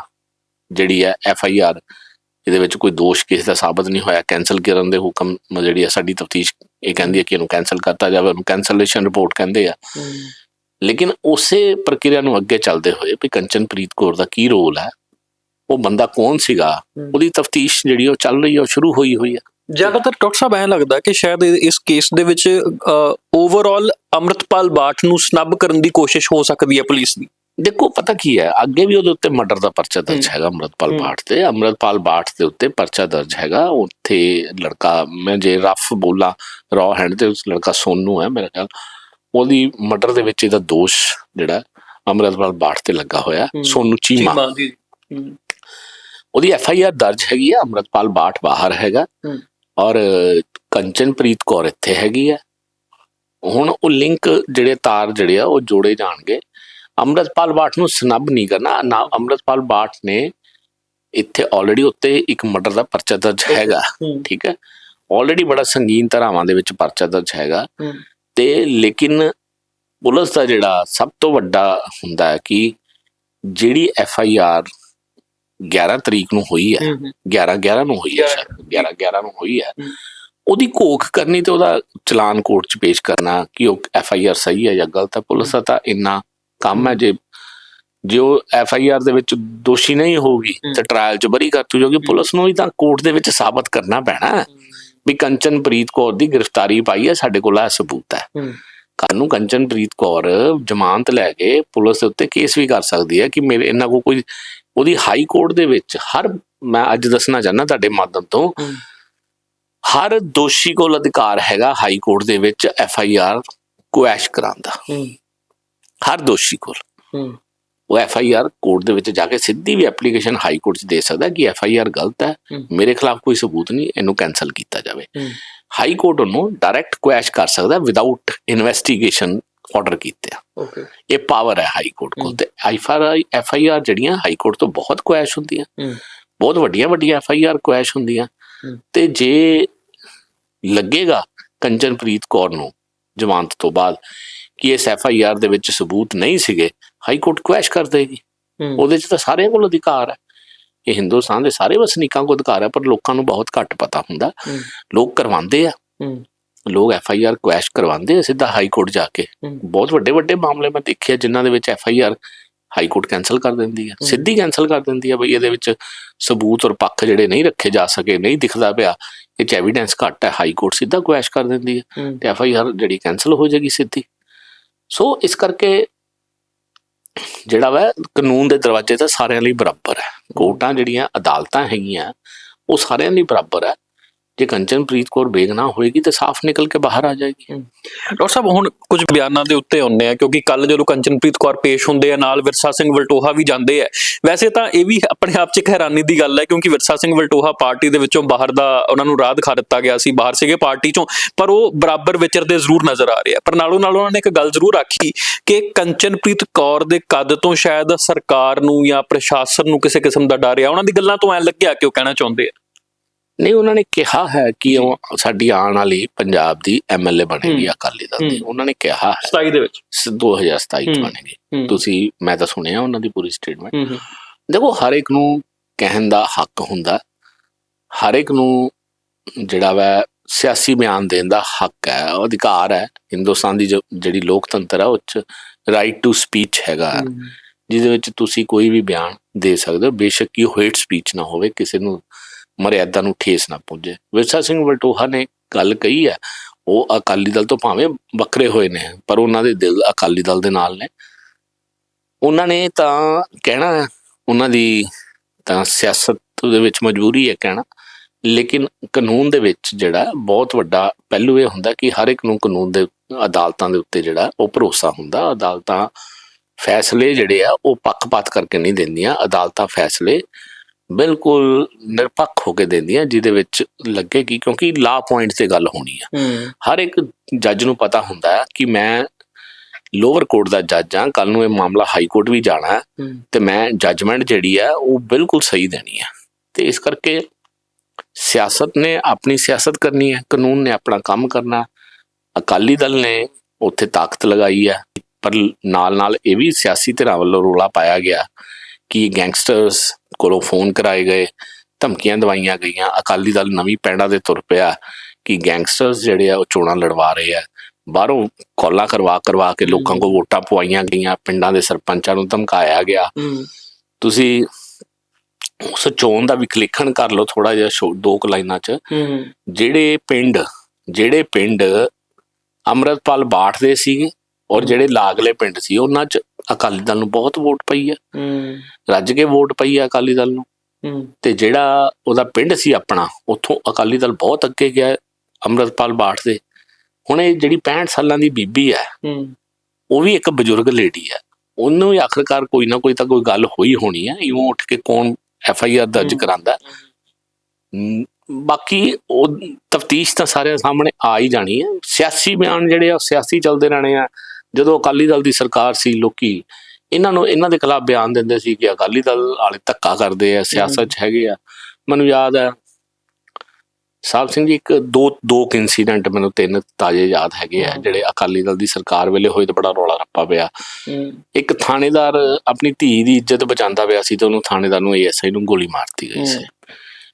ਜਿਹੜੀ ਹੈ ਐਫ ਆਈ ਆਰ ਇਹਦੇ ਵਿੱਚ ਕੋਈ ਦੋਸ਼ ਕਿਸੇ ਦਾ ਸਾਬਤ ਨਹੀਂ ਹੋਇਆ ਕੈਨਸਲ ਕਰਨ ਦੇ ਹੁਕਮ ਜਿਹੜੀ ਹੈ ਸਾਡੀ ਤਫਤੀਸ਼ ਇਹ ਕਹਿੰਦੀ ਹੈ ਕਿ ਇਹਨੂੰ ਕੈਨਸਲ ਕਰਤਾ ਜਾਵੇ ਉਹਨੂੰ ਕੈਨਸਲੇਸ਼ਨ ਰਿਪੋਰਟ ਕਹਿੰਦੇ ਆ। ਲੇਕਿਨ ਉਸੇ ਪ੍ਰਕਿਰਿਆ ਨੂੰ ਅੱਗੇ ਚੱਲਦੇ ਹੋਏ ਵੀ ਕੰਚਨਪ੍ਰੀਤ ਕੌਰ ਦਾ ਕੀ ਰੋਲ ਹੈ? ਉਹ ਬੰਦਾ ਕੌਣ ਸੀਗਾ। ਉਹਦੀ ਤਫਤੀਸ਼ ਜਿਹੜੀ ਉਹ ਚੱਲ ਰਹੀ ਹੈ ਉਹ ਸ਼ੁਰੂ ਹੋਈ ਹੋਈ ਹੈ ਜ਼ਿਆਦਾਤਰ ਡਾਕਟਰ ਸਾਹਿਬ ਐਂ ਲੱਗਦਾ ਕਿ ਸ਼ਾਇਦ ਇਸ ਕੇਸ ਦੇ ਵਿੱਚ ਓਵਰਆਲ ਅੰਮ੍ਰਿਤਪਾਲ ਬਾਠ ਨੂੰ ਸਨੱਬ ਕਰਨ ਦੀ ਕੋਸ਼ਿਸ਼ ਹੋ ਸਕਦੀ ਹੈ ਪੁਲਿਸ ਦੀ। ਦੇਖੋ ਪਤਾ ਕੀ ਹੈ? ਅੱਗੇ ਵੀ ਉਹਦੇ ਉੱਤੇ ਮਰਡਰ ਦਾ ਪਰਚਾ ਦਰਜ। ਹੈਗਾ ਅੰਮ੍ਰਿਤਪਾਲ। ਬਾਠ ਤੇ। ਅੰਮ੍ਰਿਤਪਾਲ ਬਾਠ ਦੇ ਉੱਤੇ ਪਰਚਾ ਦਰਜ ਹੈਗਾ। ਉੱਥੇ ਲੜਕਾ ਮੈਂ ਜੇ ਰਫ ਬੋਲਾਂ ਰॉ ਹੈਂਡ ਤੇ ਉਸ ਲੜਕਾ ਸੋਨੂ ਹੈ ਮੇਰਾ ਖਿਆਲ। ਉਹਦੀ ਮਰਡਰ ਦੇ ਵਿੱਚ ਇਹਦਾ ਦੋਸ਼ ਜਿਹੜਾ ਅੰਮ੍ਰਿਤਪਾਲ ਬਾਠ ਤੇ ਲੱਗਾ ਹੋਇਆ। ਸੋਨੂ ਚੀਮਾ। ਉਹਦੀ ਐਫ ਆਈ ਆਰ ਦਰਜ ਹੈਗੀ ਹੈ ਅੰਮ੍ਰਿਤਪਾਲ ਬਾਠ ਬਾਹਰ ਹੈਗਾ। ਔਰ ਕੰਚਨਪ੍ਰੀਤ ਕੌਰ ਇੱਥੇ ਹੈਗੀ ਹੈ ਹੁਣ ਉਹ ਲਿੰਕ ਜਿਹੜੇ ਤਾਰ ਜਿਹੜੇ ਆ ਉਹ ਜੋੜੇ ਜਾਣਗੇ। ਅੰਮ੍ਰਿਤਪਾਲ ਬਾਠ ਨੂੰ ਸਨੱਬ ਨਹੀਂ ਕਰਨਾ। ਨਾ ਅੰਮ੍ਰਿਤਪਾਲ ਬਾਠ ਨੇ ਇੱਥੇ ਆਲਰੇਡੀ ਉੱਤੇ ਇੱਕ ਮਰਡਰ ਦਾ ਪਰਚਾ ਦਰਜ ਹੈਗਾ ਠੀਕ ਹੈ? ਆਲਰੇਡੀ ਬੜਾ ਸੰਗੀਨ ਧਾਰਾਵਾਂ ਦੇ ਵਿੱਚ ਪਰਚਾ ਦਰਜ ਹੈਗਾ। ਤੇ ਲੇਕਿਨ ਪੁਲਿਸ ਦਾ ਜਿਹੜਾ ਸਭ ਤੋਂ ਵੱਡਾ ਹੁੰਦਾ ਹੈ ਕਿ ਜਿਹੜੀ ਐਫ ਆਈ ਆਰ 11 ਤਰੀਕ ਨੂੰ ਹੋਈ ਹੈ ਹੂੰ 11 11 ਨੂੰ ਹੋਈ ਹੈ ਗਿਆਰਾਂ। ਸ਼ਾਇਦ 11 11 ਨੂੰ ਹੋਈ ਹੈ। ਉਹਦੀ ਘੋਖ ਕਰਨੀ ਤੇ ਉਹਦਾ ਚਲਾਨ ਕੋਰਟ 'ਚ ਪੇਸ਼ ਕਰਨਾ ਕਿ ਉਹ ਐਫ ਆਈ ਆਰ ਸਹੀ ਹੈ ਜਾਂ ਗਲਤ ਹੈ ਪੁਲਿਸ ਦਾ ਤਾਂ ਇੰਨਾ ਕੰਮ ਹੈ ਜੇ ਜੇ ਉਹ ਐਫ ਆਈ ਆਰ ਦੇ ਵਿੱਚ ਦੋਸ਼ੀ ਨਹੀਂ ਹੋਊਗੀ। ਤੇ ਟ੍ਰਾਇਲ 'ਚ ਬਰੀ ਕਰ ਜੋਗੀ ਪੁਲਿਸ ਨੂੰ ਹੀ ਤਾਂ ਕੋਰਟ ਦੇ ਵਿੱਚ ਸਾਬਤ ਕਰਨਾ ਪੈਣਾ। ਵੀ ਕੰਚਨਪ੍ਰੀਤ ਕੌਰ ਦੀ ਗ੍ਰਿਫਤਾਰੀ ਪਾਈ ਹੈ ਸਾਡੇ ਕੋਲ ਇਹ ਸਬੂਤ ਹੈ। ਕੱਲ ਨੂੰ ਕੰਚਨਪ੍ਰੀਤ ਕੌਰ ਜ਼ਮਾਨਤ ਲੈ ਕੇ ਪੁਲਿਸ ਦੇ ਉੱਤੇ ਕੇਸ ਵੀ ਕਰ ਸਕਦੀ ਹੈ ਕਿ ਮੇਰੇ ਇਹਨਾਂ ਕੋ ਕੋਈ ਉਹਦੀ ਹਾਈ ਕੋਰਟ ਦੇ ਵਿੱਚ ਹਰ ਮੈਂ ਅੱਜ ਦੱਸਣਾ ਚਾਹੁੰਦਾ ਤੁਹਾਡੇ ਮਾਧਮ ਤੋਂ ਹਰ ਦੋਸ਼ੀ ਕੋਲ ਅਧਿਕਾਰ ਹੈਗਾ ਹਾਈ ਕੋਰਟ ਦੇ ਵਿੱਚ ਐਫ ਆਈ ਆਰ ਕੁਐਸ਼ ਕਰਾਉਣ ਦਾ। ਹਰ ਦੋਸ਼ੀ ਕੋਲ। ਉਹ ਐਫ ਆਈ ਆਰ ਕੋਰਟ ਦੇ ਵਿੱਚ ਜਾ ਕੇ ਸਿੱਧੀ ਵੀ ਐਪਲੀਕੇਸ਼ਨ ਹਾਈ ਕੋਰਟ 'ਚ ਦੇ ਸਕਦਾ ਕਿ ਐਫ ਆਈ ਆਰ ਗਲਤ ਹੈ। ਮੇਰੇ ਖਿਲਾਫ ਕੋਈ ਸਬੂਤ ਨਹੀਂ ਇਹਨੂੰ ਕੈਨਸਲ ਕੀਤਾ ਜਾਵੇ। ਹਾਈ ਕੋਰਟ ਉਹਨੂੰ ਡਾਇਰੈਕਟ ਕੁਐਸ਼ ਕਰ ਸਕਦਾ ਵਿਦਆਊਟ ਇਨਵੈਸਟੀਗੇਸ਼ਨ ਆਰਡਰ ਕੀਤੇ ਓਕੇ। ਇਹ ਪਾਵਰ ਹੈ ਹਾਈ ਕੋਰਟ ਕੋਲ। ਤੇ ਐਫ ਆਈ ਆਰ ਜਿਹੜੀਆਂ ਹਾਈ ਕੋਰਟ ਤੋਂ ਬਹੁਤ ਕੁਐਸ਼ ਹੁੰਦੀਆਂ। ਬਹੁਤ ਵੱਡੀਆਂ ਵੱਡੀਆਂ ਐਫ ਆਈ ਆਰ ਕੁਐਸ਼ ਹੁੰਦੀਆਂ। ਤੇ ਜੇ ਲੱਗੇਗਾ ਕੰਚਨਪ੍ਰੀਤ ਕੌਰ ਨੂੰ ਜ਼ਮਾਨਤ ਤੋਂ ਬਾਅਦ ਕਿ ਇਸ ਐਫ ਆਈ ਆਰ ਦੇ ਵਿੱਚ ਸਬੂਤ ਨਹੀਂ ਸੀਗੇ ਹਾਈ ਕੋਰਟ ਕੁਐਸ਼ ਕਰ ਦੇਗੀ ਉਹਦੇ 'ਚ ਤਾਂ ਸਾਰਿਆਂ ਕੋਲ ਅਧਿਕਾਰ ਹੈ ਇਹ ਹਿੰਦੁਸਤਾਨ ਦੇ ਸਾਰੇ ਵਸਨੀਕਾਂ ਕੋਲ ਅਧਿਕਾਰ ਹੈ ਪਰ ਲੋਕਾਂ ਨੂੰ ਬਹੁਤ ਘੱਟ ਪਤਾ ਹੁੰਦਾ। ਲੋਕ ਕਰਵਾਉਂਦੇ ਆ। ਲੋਕ ਐਫ ਆਈ ਆਰ ਕੁਐਸ਼ ਕਰਵਾਉਂਦੇ ਆ ਸਿੱਧਾ ਹਾਈ ਕੋਰਟ ਜਾ ਕੇ। ਬਹੁਤ ਵੱਡੇ ਵੱਡੇ ਮਾਮਲੇ ਮੈਂ ਦੇਖਿਆ ਜਿਨ੍ਹਾਂ ਦੇ ਵਿੱਚ F I R high court cancel ਕਰ ਦਿੰਦੀ ਹੈ। ਸਿੱਧੀ ਕੈਨਸਲ ਕਰ ਦਿੰਦੀ ਹੈ ਬਈ ਇਹਦੇ ਵਿੱਚ ਸਬੂਤ ਔਰ ਪੱਖ ਜਿਹੜੇ ਨਹੀਂ ਰੱਖੇ ਜਾ ਸਕੇ ਨਹੀਂ ਦਿਖਦਾ ਪਿਆ ਇਹ ਚ ਐਵੀਡੈਂਸ ਘੱਟ ਹੈ ਹਾਈ ਕੋਰਟ ਸਿੱਧਾ ਕੁਐਸ਼ ਕਰ ਦਿੰਦੀ ਹੂੰ। ਤੇ ਐਫ ਆਈ ਆਰ ਜਿਹੜੀ ਕੈਨਸਲ ਹੋ ਜਾਏਗੀ ਸਿੱਧੀ ਸੋ ਇਸ ਕਰਕੇ ਜਿਹੜਾ ਵਾ ਕਾਨੂੰਨ ਦੇ ਦਰਵਾਜ਼ੇ ਤਾਂ ਸਾਰਿਆਂ ਲਈ ਬਰਾਬਰ ਹੈ। ਕੋਰਟਾਂ ਜਿਹੜੀਆਂ ਅਦਾਲਤਾਂ ਹੈਗੀਆਂ, ਉਹ ਸਾਰਿਆਂ ਲਈ ਬਰਾਬਰ ਹੈ। ਜੇ ਕੰਚਨਪ੍ਰੀਤ ਕੌਰ ਬੇਗਨਾ ਹੋਏਗੀ ਤੇ ਸਾਫ਼ ਨਿਕਲ ਕੇ ਬਾਹਰ ਆ ਜਾਏਗੀ। ਡਾਕਟਰ ਸਾਹਿਬ, ਹੁਣ ਕੁਝ ਬਿਆਨਾਂ ਦੇ ਉੱਤੇ ਆਉਂਦੇ ਆ, ਕਿਉਂਕਿ ਕੱਲ ਜਦੋਂ ਕੰਚਨਪ੍ਰੀਤ ਕੌਰ ਪੇਸ਼ ਹੁੰਦੇ ਆ, ਨਾਲ ਵਿਰਸਾ ਸਿੰਘ ਵਲਟੋਹਾ ਵੀ ਜਾਂਦੇ ਆ। ਵੈਸੇ ਤਾਂ ਇਹ ਵੀ ਆਪਣੇ ਆਪ 'ਚ ਇੱਕ ਹੈਰਾਨੀ ਦੀ ਗੱਲ ਹੈ, ਕਿਉਂਕਿ ਵਿਰਸਾ ਸਿੰਘ ਵਲਟੋਹਾ ਪਾਰਟੀ ਦੇ ਵਿੱਚੋਂ ਬਾਹਰ ਦਾ ਉਹਨਾਂ ਨੂੰ ਰਾਹ ਦਿਖਾ ਦਿੱਤਾ ਗਿਆ ਸੀ, ਬਾਹਰ ਸੀਗੇ ਪਾਰਟੀ 'ਚੋਂ, ਪਰ ਉਹ ਬਰਾਬਰ ਵਿਚਰਦੇ ਜ਼ਰੂਰ ਨਜ਼ਰ ਆ ਰਹੇ ਆ। ਪਰ ਨਾਲੋਂ ਨਾਲ ਉਹਨਾਂ ਨੇ ਇੱਕ ਗੱਲ ਜ਼ਰੂਰ ਆਖੀ ਕਿ ਕੰਚਨਪ੍ਰੀਤ ਕੌਰ ਦੇ ਕੱਦ ਤੋਂ ਸ਼ਾਇਦ ਸਰਕਾਰ ਨੂੰ ਜਾਂ ਪ੍ਰਸ਼ਾਸਨ ਨੂੰ ਕਿਸੇ ਕਿਸਮ ਦਾ ਡਰ ਆ। ਉਹਨਾਂ ਦੀ ਗੱਲਾਂ ਤੋਂ ਐ ਲੱਗਿਆ ਕਿ ਉਹ ਕਹਿਣਾ ਚਾਹੁੰਦੇ ਆ। ਨਹੀਂ ਉਹਨਾਂ ਨੇ ਕਿਹਾ ਹੈ ਕਿ ਉਹ ਸਾਡੀ ਆਉਣ ਵਾਲੀ ਪੰਜਾਬ ਦੀ ਐਮਐਲਏ ਬਣੇਗੀ। ਅਕਾਲੀ ਦਲ ਦੀ। ਉਹਨਾਂ ਨੇ ਕਿਹਾ ਹੈ 27 ਦੇ ਵਿੱਚ? ਸ- 2027 ਚ ਹੂੰ। ਬਣੇਗੀ। ਤੁਸੀਂ ਮੈਂ ਤਾਂ ਸੁਣਿਆ ਉਹਨਾਂ ਦੀ ਪੂਰੀ ਸਟੇਟਮੈਂਟ ਦੇਖੋ ਹਰ ਇੱਕ ਨੂੰ ਕਹਿਣ ਦਾ ਹੱਕ ਹੁੰਦਾ। ਹਰ ਇੱਕ ਨੂੰ ਜਿਹੜਾ ਵਾ ਸਿਆਸੀ ਬਿਆਨ ਦੇਣ ਦਾ ਹੱਕ ਹੈ ਅਧਿਕਾਰ ਹੈ। ਹਿੰਦੁਸਤਾਨ ਦੀ ਜਿਹੜੀ ਲੋਕਤੰਤਰ ਹੈ ਉਹ ਚ ਰਾਈਟ ਟੂ ਸਪੀਚ ਹੈਗਾ। ਜਿਹਦੇ ਵਿੱਚ ਤੁਸੀਂ ਕੋਈ ਵੀ ਬਿਆਨ ਦੇ ਸਕਦੇ ਹੋ। ਬੇਸ਼ੱਕ ਕਿ ਉਹ ਹੇਟ ਸਪੀਚ ਨਾ ਹੋਵੇ ਕਿਸੇ ਨੂੰ ਮਰਿਆਦਾ ਨੂੰ ਠੇਸ ਨਾ ਪਹੁੰਚੇ ਵਿਰਸਾ ਸਿੰਘ ਵਲਟੋਹਾ ਨੇ ਗੱਲ ਕਹੀ ਹੈ, ਉਹ ਅਕਾਲੀ ਦਲ ਤੋਂ ਭਾਵੇਂ ਵੱਖਰੇ ਹੋਏ ਨੇ, ਪਰ ਉਹਨਾਂ ਦੇ ਦਿਲ ਅਕਾਲੀ ਦਲ ਦੇ ਨਾਲ ਨੇ। ਉਹਨਾਂ ਨੇ ਤਾਂ ਕਹਿਣਾ ਉਹਨਾਂ ਦੀ ਤਾਂ ਸਿਆਸਤ ਦੇ ਵਿੱਚ ਮਜਬੂਰੀ ਹੈ ਕਹਿਣਾ, ਲੇਕਿਨ ਕਾਨੂੰਨ ਦੇ ਵਿੱਚ ਜਿਹੜਾ ਬਹੁਤ ਵੱਡਾ ਪਹਿਲੂ ਇਹ ਹੁੰਦਾ ਕਿ ਹਰ ਇੱਕ ਨੂੰ ਕਾਨੂੰਨ ਦੇ ਅਦਾਲਤਾਂ ਦੇ ਉੱਤੇ ਜਿਹੜਾ ਉਹ ਭਰੋਸਾ ਹੁੰਦਾ। ਅਦਾਲਤਾਂ ਫੈਸਲੇ ਜਿਹੜੇ ਆ, ਉਹ ਪੱਖਪਾਤ ਕਰਕੇ ਨਹੀਂ ਦਿੰਦੀਆਂ। ਅਦਾਲਤਾਂ ਫੈਸਲੇ ਬਿਲਕੁਲ ਨਿਰਪੱਖ ਹੋ ਕੇ ਦਿੰਦੀਆਂ ਜਿਹਦੇ ਵਿੱਚ ਲੱਗੇਗੀ ਕਿਉਂਕਿ ਲਾ ਪੁਆਇੰਟ ਤੇ ਗੱਲ ਹੋਣੀ ਆ। ਹੂੰ। ਹਰ ਇੱਕ ਜੱਜ ਨੂੰ ਪਤਾ ਹੁੰਦਾ ਹੈ ਕਿ ਮੈਂ ਲੋਅਰ ਕੋਰਟ ਦਾ ਜੱਜ ਹਾਂ ਕੱਲ ਨੂੰ ਇਹ ਮਾਮਲਾ ਹਾਈ ਕੋਰਟ ਵੀ ਜਾਣਾ ਹੈ ਹੂੰ। ਤੇ ਮੈਂ ਜੱਜਮੈਂਟ ਜਿਹੜੀ ਹੈ ਉਹ ਬਿਲਕੁਲ ਸਹੀ ਦੇਣੀ ਹੈ ਤੇ ਇਸ ਕਰਕੇ ਸਿਆਸਤ ਨੇ ਆਪਣੀ ਸਿਆਸਤ ਕਰਨੀ ਹੈ ਕਾਨੂੰਨ ਨੇ ਆਪਣਾ ਕੰਮ ਕਰਨਾ। ਹੈ। ਅਕਾਲੀ ਦਲ ਨੇ ਉੱਥੇ ਤਾਕਤ ਲਗਾਈ ਹੈ ਪਰ ਨਾਲ ਨਾਲ ਇਹ ਵੀ ਸਿਆਸੀ ਧਿਰਾਂ ਵੱਲੋਂ ਰੋਲਾ ਪਾਇਆ ਗਿਆ ਕਿ ਗੈਂਗਸਟਰਸ ਕੋਲੋਂ ਫੋਨ ਕਰਾਏ ਗਏ ਧਮਕੀਆਂ ਦਵਾਈਆਂ ਗਈਆਂ ਅਕਾਲੀ ਦਲ ਨਵੀਂ ਪੈਂਡਾ ਦੇ ਤੁਰ ਪਿਆ ਕਿ ਗੈਂਗਸਟਰਸ ਜਿਹੜੇ ਆ ਉਹ ਚੋਣਾਂ ਲੜਵਾ ਰਹੇ ਆ। ਬਾਹਰੋਂ ਕਾਲਾਂ ਕਰਵਾ ਕਰਵਾ ਕੇ ਲੋਕਾਂ ਕੋਲ ਵੋਟਾਂ ਪਵਾਈਆਂ ਗਈਆਂ ਪਿੰਡਾਂ ਦੇ ਸਰਪੰਚਾਂ ਨੂੰ ਧਮਕਾਇਆ ਗਿਆ। ਤੁਸੀਂ ਉਸ ਚੋਣ ਦਾ ਵਿਕਲੇਖਣ ਕਰ ਲਓ ਥੋੜਾ ਜਿਹਾ ਦੋ ਕੁ ਲਾਈਨਾਂ 'ਚ। ਜਿਹੜੇ ਪਿੰਡ ਜਿਹੜੇ ਪਿੰਡ ਅੰਮ੍ਰਿਤਪਾਲ ਬਾਠ ਦੇ ਸੀਗੇ ਔਰ ਜਿਹੜੇ ਲਾਗਲੇ ਪਿੰਡ ਸੀ ਉਹਨਾਂ 'ਚ ਅਕਾਲੀ ਦਲ ਨੂੰ ਬਹੁਤ ਵੋਟ ਪਈ ਹੈ ਹੂੰ। ਰੱਜ ਕੇ ਵੋਟ ਪਈ ਹੈ ਅਕਾਲੀ ਦਲ ਨੂੰ। ਹੂੰ। ਤੇ ਜਿਹੜਾ ਉਹਦਾ ਪਿੰਡ ਸੀ ਆਪਣਾ ਉੱਥੋਂ ਅਕਾਲੀ ਦਲ ਬਹੁਤ ਅੱਗੇ ਗਿਆ ਅੰਮ੍ਰਿਤਪਾਲ ਬਾਠ ਦੇ। ਹੁਣ ਇਹ ਜਿਹੜੀ 65 ਸਾਲਾਂ ਦੀ ਬੀਬੀ ਹੂੰ। ਉਹ ਵੀ ਇੱਕ ਬਜ਼ੁਰਗ ਲੇਡੀ ਹੈ ਉਹਨੂੰ ਵੀ ਆਖਰਕਾਰ ਕੋਈ ਨਾ ਕੋਈ ਤਾਂ ਕੋਈ ਗੱਲ ਹੋਈ ਹੋਣੀ ਹੈ ਇਉਂ ਉੱਠ ਕੇ ਕੌਣ ਐਫ ਆਈ ਆਰ ਦਰਜ। ਕਰਾਂਦਾ। ਬਾਕੀ ਉਹ ਤਫਤੀਸ਼ ਤਾਂ ਸਾਰਿਆਂ ਸਾਹਮਣੇ ਆ ਹੀ ਜਾਣੀ ਹੈ ਸਿਆਸੀ ਬਿਆਨ ਜਿਹੜੇ ਆ ਸਿਆਸੀ ਚੱਲਦੇ ਰਹਿਣੇ ਆ। ਜਦੋਂ ਅਕਾਲੀ ਦਲ ਦੀ ਸਰਕਾਰ ਸੀ ਲੋਕੀ ਇਹਨਾਂ ਨੂੰ ਇਹਨਾਂ ਦੇ ਖਿਲਾਫ ਬਿਆਨ ਦਿੰਦੇ ਸੀ ਕਿ ਅਕਾਲੀ ਦਲ ਵਾਲੇ ਧੱਕਾ ਕਰਦੇ ਆ ਸਿਆਸਤ 'ਚ ਹੈਗੇ ਆ। ਮੈਨੂੰ ਯਾਦ ਹੈ ਸਾਹਿਬ ਸਿੰਘ ਜੀ ਇੱਕ ਦੋ ਦੋ ਇਨਸੀਡੈਂਟ ਮੈਨੂੰ ਤਿੰਨ ਤਾਜ਼ੇ ਯਾਦ ਹੈਗੇ ਆ। ਜਿਹੜੇ ਅਕਾਲੀ ਦਲ ਦੀ ਸਰਕਾਰ ਵੇਲੇ ਹੋਏ ਤੇ ਬੜਾ ਰੌਲਾ ਰੱਪਾ ਪਿਆ। ਇੱਕ ਥਾਣੇਦਾਰ ਆਪਣੀ ਧੀ ਦੀ ਇੱਜ਼ਤ ਬਚਾਉਂਦਾ ਪਿਆ ਸੀ ਤੇ ਉਹਨੂੰ ਥਾਣੇਦਾਰ ਨੂੰ ਏਐਸਆਈ ਨੂੰ ਗੋਲੀ ਮਾਰਤੀ ਗਈ ਸੀ।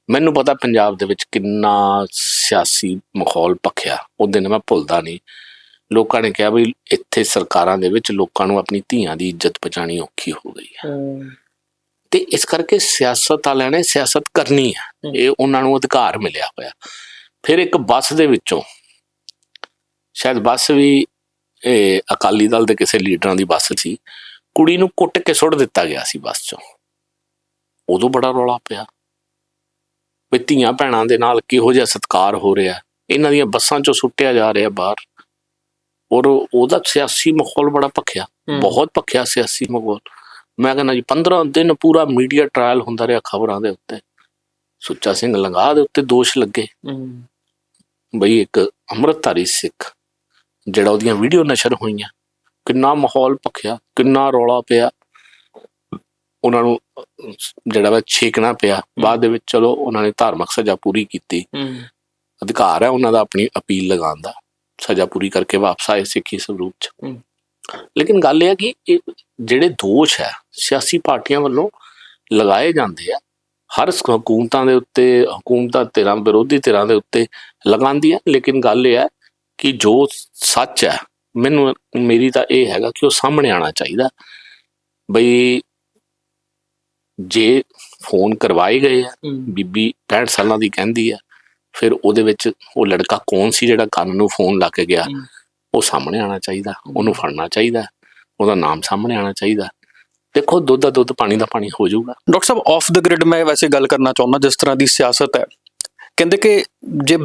ਮੈਨੂੰ ਪਤਾ ਪੰਜਾਬ ਦੇ ਵਿੱਚ ਕਿੰਨਾ ਸਿਆਸੀ ਮਾਹੌਲ ਭਖਿਆ ਉਹ ਦਿਨ ਮੈਂ ਭੁੱਲਦਾ ਨਹੀਂ। ਲੋਕਾਂ ਨੇ ਕਿਹਾ ਵੀ ਇੱਥੇ ਸਰਕਾਰਾਂ ਦੇ ਵਿੱਚ ਲੋਕਾਂ ਨੂੰ ਆਪਣੀ ਧੀਆਂ ਦੀ ਇੱਜ਼ਤ ਬਚਾਣੀ ਔਖੀ ਹੋ ਗਈ ਹੈ। ਤੇ ਇਸ ਕਰਕੇ ਸਿਆਸਤ ਵਾਲਿਆਂ ਨੇ ਸਿਆਸਤ ਕਰਨੀ ਹੈ। ਇਹ ਉਹਨਾਂ ਨੂੰ ਅਧਿਕਾਰ ਮਿਲਿਆ ਹੋਇਆ। ਫਿਰ ਇੱਕ ਬੱਸ ਦੇ ਵਿੱਚੋਂ ਸ਼ਾਇਦ ਬੱਸ ਵੀ ਇਹ ਅਕਾਲੀ ਦਲ ਦੇ ਕਿਸੇ ਲੀਡਰਾਂ ਦੀ ਬੱਸ ਸੀ ਕੁੜੀ ਨੂੰ ਕੁੱਟ ਕੇ ਸੁੱਟ ਦਿੱਤਾ ਗਿਆ ਸੀ ਬੱਸ ਚੋਂ। ਉਦੋਂ ਬੜਾ ਰੌਲਾ ਪਿਆ। ਵੀ ਧੀਆਂ ਭੈਣਾਂ ਦੇ ਨਾਲ ਕਿਹੋ ਜਿਹਾ ਸਤਕਾਰ ਹੋ ਰਿਹਾ। ਇਹਨਾਂ ਦੀਆਂ ਬੱਸਾਂ ਚੋਂ ਸੁੱਟਿਆ ਜਾ ਰਿਹਾ ਬਾਹਰ। ਔਰ ਉਹਦਾ ਸਿਆਸੀ ਮਾਹੌਲ ਬੜਾ ਭਖਿਆ। ਬਹੁਤ ਭਖਿਆ ਸਿਆਸੀ ਮਾਹੌਲ। ਮੈਂ ਕਹਿੰਦਾ ਜੀ 15 ਦਿਨ ਪੂਰਾ ਮੀਡੀਆ ਟ੍ਰਾਇਲ ਹੁੰਦਾ ਰਿਹਾ ਖਬਰਾਂ ਦੇ ਉੱਤੇ। ਸੁੱਚਾ ਸਿੰਘ ਲੰਗਾ ਦੇ ਉੱਤੇ ਦੋਸ਼ ਲੱਗੇ। ਬਈ ਇੱਕ ਅੰਮ੍ਰਿਤਧਾਰੀ ਸਿੱਖ ਜਿਹੜਾ ਉਹਦੀਆਂ ਵੀਡੀਓ ਨਸ਼ਰ ਹੋਈਆਂ ਕਿੰਨਾ ਮਾਹੌਲ ਭਖਿਆ ਕਿੰਨਾ ਰੌਲਾ ਪਿਆ। ਉਹਨਾਂ ਨੂੰ ਜਿਹੜਾ ਵਾ ਛੇਕਣਾ ਪਿਆ। ਬਾਅਦ ਦੇ ਵਿੱਚ ਚਲੋ ਉਹਨਾਂ ਨੇ ਧਾਰਮਿਕ ਸਜ਼ਾ ਪੂਰੀ ਕੀਤੀ। ਅਧਿਕਾਰ ਹੈ ਉਹਨਾਂ ਦਾ ਆਪਣੀ ਅਪੀਲ ਲਗਾਉਣ ਦਾ। ਸਜ਼ਾ ਪੂਰੀ ਕਰਕੇ ਵਾਪਸ ਆਏ ਸਿੱਖੀ ਸਰੂਪ ਚ। ਲੇਕਿਨ ਗੱਲ ਇਹ ਹੈ ਕਿ ਜਿਹੜੇ ਦੋਸ਼ ਹੈ ਸਿਆਸੀ ਪਾਰਟੀਆਂ ਵੱਲੋਂ ਲਗਾਏ ਜਾਂਦੇ ਆ ਹਰ ਹਕੂਮਤਾਂ ਦੇ ਉੱਤੇ ਹਕੂਮਤਾਂ ਧਿਰਾਂ ਵਿਰੋਧੀ ਧਿਰਾਂ ਦੇ ਉੱਤੇ ਲਗਾਉਂਦੀਆਂ ਲੇਕਿਨ ਗੱਲ ਇਹ ਹੈ ਕਿ ਜੋ ਸੱਚ ਹੈ ਮੈਨੂੰ ਮੇਰੀ ਤਾਂ ਇਹ ਹੈਗਾ ਕਿ ਉਹ ਸਾਹਮਣੇ ਆਣਾ ਚਾਹੀਦਾ। ਬਈ ਜੇ ਫੋਨ ਕਰਵਾਏ ਗਏ ਆ ਬੀਬੀ 65 ਸਾਲਾਂ ਦੀ ਕਹਿੰਦੀ ਆ ਫਿਰ ਉਹਦੇ ਵਿੱਚ ਉਹ ਲੜਕਾ ਕੌਣ ਸੀ ਜਿਹੜਾ ਕੰਨ ਨੂੰ ਫੋਨ ਲਾ ਕੇ ਗਿਆ। ਉਹ ਸਾਹਮਣੇ ਆਣਾ ਚਾਹੀਦਾ ਉਹਨੂੰ ਫੜਨਾ ਚਾਹੀਦਾ ਉਹਦਾ ਨਾਮ ਸਾਹਮਣੇ ਆਣਾ ਚਾਹੀਦਾ। ਦੇਖੋ ਦੁੱਧ ਦਾ ਦੁੱਧ ਪਾਣੀ ਦਾ ਪਾਣੀ ਹੋ ਜਾਊਗਾ। ਡਾਕਟਰ ਸਾਹਿਬ ਆਫ ਦ ਗ੍ਰਿਡ ਮੈਂ ਵੈਸੇ ਗੱਲ ਕਰਨਾ ਚਾਹੁੰਦਾ ਜਿਸ ਤਰ੍ਹਾਂ ਦੀ ਸਿਆਸਤ ਹੈ। ਕਹਿੰਦੇ ਕਿ ਜੇ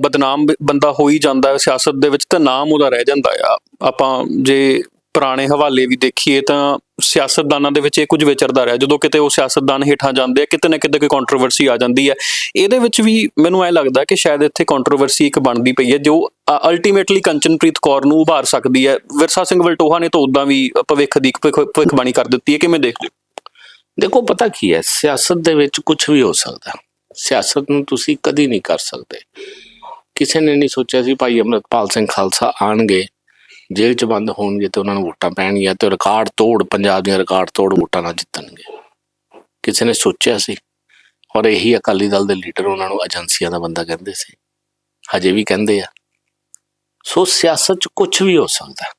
ਬਦਨਾਮ ਬੰਦਾ ਹੋ ਹੀ ਜਾਂਦਾ ਹੈ ਸਿਆਸਤ ਦੇ ਵਿੱਚ ਤਾਂ ਨਾਮ ਉਹਦਾ ਰਹਿ ਜਾਂਦਾ ਆ। ਆਪਾਂ ਜੇ ਪੁਰਾਣੇ ਹਵਾਲੇ ਵੀ ਦੇਖੀਏ ਤਾਂ ਸਿਆਸਤਦਾਨਾਂ ਦੇ ਵਿੱਚ ਇਹ ਕੁਝ ਵਿਚਰਦਾ ਰਿਹਾ। ਜਦੋਂ ਕਿਤੇ ਉਹ ਸਿਆਸਤਦਾਨ ਹੇਠਾਂ ਜਾਂਦੇ ਆ, ਕਿਤੇ ਨਾ ਕਿਤੇ ਕੋਈ ਕੰਟਰੋਵਰਸੀ ਆ ਜਾਂਦੀ ਹੈ। ਇਹਦੇ ਵਿੱਚ ਵੀ ਮੈਨੂੰ ਐ ਲੱਗਦਾ ਕਿ ਸ਼ਾਇਦ ਇੱਥੇ ਕੰਟਰੋਵਰਸੀ ਇੱਕ ਬਣਦੀ ਪਈ ਹੈ, ਜੋ ਅਲਟੀਮੇਟਲੀ ਕੰਚਨਪ੍ਰੀਤ ਕੌਰ ਨੂੰ ਉਭਾਰ ਸਕਦੀ ਹੈ। ਵਿਰਸਾ ਸਿੰਘ ਵਲਟੋਹਾ ਨੇ ਤਾਂ ਉਦਾਂ ਵੀ ਭਵਿੱਖ ਦੀ ਭਵਿੱਖ- ਭਵਿੱਖਬਾਣੀ ਕਰ ਦਿੱਤੀ ਹੈ। ਕਿਵੇਂ ਦੇਖਦੇ ਹੋ? ਦੇਖੋ, ਪਤਾ ਕੀ ਹੈ, ਸਿਆਸਤ ਦੇ ਵਿੱਚ ਕੁਝ ਵੀ ਹੋ ਸਕਦਾ। ਸਿਆਸਤ ਨੂੰ ਤੁਸੀਂ ਕਦੀ ਨਹੀਂ ਕਰ ਸਕਦੇ। ਕਿਸੇ ਨੇ ਨਹੀਂ ਸੋਚਿਆ ਸੀ ਭਾਈ ਅਮਰਤਪਾਲ ਸਿੰਘ ਖਾਲਸਾ ਆਣਗੇ। ਜੇਲ੍ਹ 'ਚ ਬੰਦ ਹੋਣਗੇ ਤੇ ਉਹਨਾਂ ਨੂੰ ਵੋਟਾਂ ਪੈਣਗੀਆਂ ਤੇ ਰਿਕਾਰਡ ਤੋੜ, ਪੰਜਾਬ ਦੀਆਂ ਰਿਕਾਰਡ ਤੋੜ ਵੋਟਾਂ ਨਾਲ ਜਿੱਤਣਗੇ। ਕਿਸੇ ਨੇ ਸੋਚਿਆ ਸੀ? ਔਰ ਇਹੀ ਅਕਾਲੀ ਦਲ ਦੇ ਲੀਡਰ ਉਹਨਾਂ ਨੂੰ ਏਜੰਸੀਆਂ ਦਾ ਬੰਦਾ ਕਹਿੰਦੇ ਸੀ। ਹਜੇ ਵੀ ਕਹਿੰਦੇ ਆ। ਸੋ ਸਿਆਸਤ 'ਚ ਕੁਝ ਵੀ ਹੋ ਸਕਦਾ।